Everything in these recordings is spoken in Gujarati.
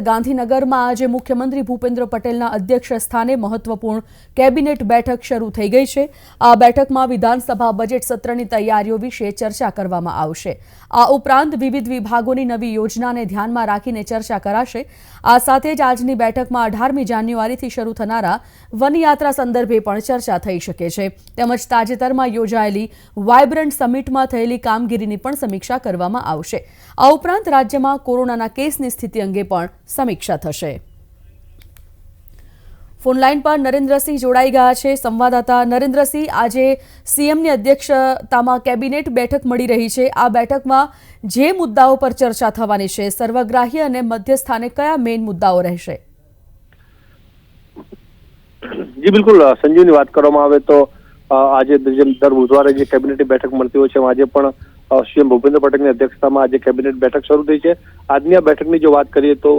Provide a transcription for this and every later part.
ગાંધીનગરમાં આજે મુખ્યમંત્રી ભૂપેન્દ્ર પટેલના અધ્યક્ષ સ્થાને મહત્વપૂર્ણ કેબિનેટ બેઠક શરૂ થઈ ગઈ છે. આ બેઠકમાં વિધાનસભા બજેટ સત્રની તૈયારીઓ વિશે ચર્ચા કરવામાં આવશે. આ ઉપરાંત વિવિધ વિભાગોની નવી યોજનાને ધ્યાનમાં રાખીને ચર્ચા કરાશે. આ સાથે જ આજની બેઠકમાં અઢારમી જાન્યુઆરીથી શરૂ થનારા વનયાત્રા સંદર્ભે પણ ચર્ચા થઈ શકે છે. તેમજ તાજેતરમાં યોજાયેલી વાયબ્રન્ટ સમિટમાં થયેલી કામગીરીની પણ સમીક્ષા કરવામાં આવશે. આ ઉપરાંત રાજ્યમાં કોરોનાના કેસની સ્થિતિ અંગે પણ સમીક્ષા થશે. ફોનલાઈન પર નરેન્દ્રસિંહ જોડાઈ ગયા છે. સંવાદદાતા નરેન્દ્રસિંહ, આજે સીએમની અધ્યક્ષતામાં કેબિનેટ બેઠક મળી રહી છે. આ બેઠકમાં જે મુદ્દાઓ પર ચર્ચા થવાની છે, સર્વગ્રાહી અને મધ્યસ્થાને કયા મેઇન મુદ્દાઓ રહેશે? જી, બિલકુલ. સંજીવની વાત કરવામાં આવે તો આજે જેમ દર બુધવારે જે કેબિનેટની બેઠક મળતી હોય છે આજે પણ સીએમ ભૂપેન્દ્ર પટેલની અધ્યક્ષતામાં આજે કેબિનેટ બેઠક શરૂ થઈ છે. આજની આ બેઠકની જો વાત કરીએ તો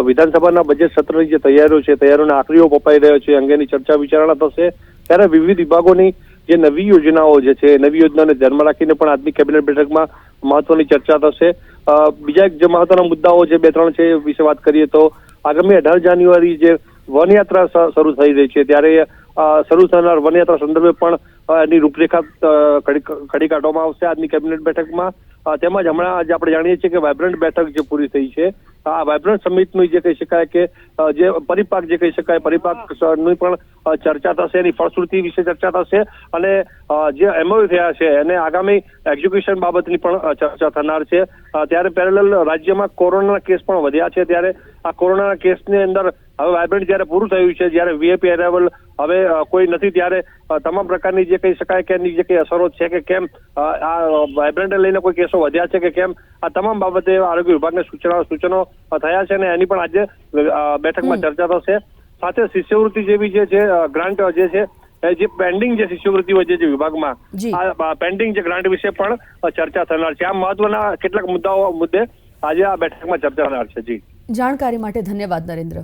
વિધાનસભાના બજેટ સત્રની જે તૈયારીઓ છે, તૈયારીઓના આખરીઓ પપાઈ રહ્યો છે અંગેની ચર્ચા વિચારણા થશે. ત્યારે વિવિધ વિભાગોની જે નવી યોજનાઓ જે છે નવી યોજનાને ધ્યાનમાં રાખીને પણ આજની કેબિનેટ બેઠકમાં મહત્વની ચર્ચા થશે. બીજા એક જે મહત્વના મુદ્દાઓ જે બે ત્રણ છે વિશે વાત કરીએ તો આગામી અઢાર જાન્યુઆરી જે વનયાત્રા શરૂ થઈ રહી છે, ત્યારે શરૂ થનાર વનયાત્રા સંદર્ભે પણ એની રૂપરેખા ઘડી કાઢવામાં આવશે આજની કેબિનેટ બેઠકમાં. તેમજ હમણાં આજે આપણે જાણીએ છીએ કે વાયબ્રન્ટ બેઠક જે પૂરી થઈ છે આ વાયબ્રન્ટ સમિટનું જે કહી શકાય કે જે પરિપાક જે કહી શકાય પરિપાકની પણ ચર્ચા થશે એની ફળશ્રુતિ વિશે ચર્ચા થશે અને જે એમઓયુ થયા છે એને આગામી એક્ઝિક્યુશન બાબતની પણ ચર્ચા થનાર છે. ત્યારે પેરેલલ રાજ્યમાં કોરોનાના કેસ પણ વધ્યા છે. ત્યારે આ કોરોનાના કેસની અંદર હવે વાયબ્રન્ટ જ્યારે પૂરું થયું છે જ્યારે વીએપી અરાઇવલ હવે કોઈ નથી ત્યારે તમામ પ્રકારની જે કહી શકાય કે એની જે કઈ અસરો છે કે કેમ આ વાઇબ્રન્ટ લઈને કોઈ કેસો વધ્યા છે કે કેમ આ તમામ બાબતે આરોગ્ય વિભાગને સૂચના સૂચનો થયા છે અને એની પણ આજે બેઠકમાં ચર્ચા થશે. સાથે શિષ્યવૃત્તિ જેવી જે છે ગ્રાન્ટ જે છે જે પેન્ડિંગ જે શિષ્યવૃત્તિ હોય છે જે વિભાગમાં આ પેન્ડિંગ જે ગ્રાન્ટ વિશે પણ ચર્ચા થનાર છે. આ મહત્વના કેટલાક મુદ્દાઓ મુદ્દે આજે આ બેઠકમાં ચર્ચા થનાર છે. જી. જાણકારી માટે ધન્યવાદ નરેન્દ્ર.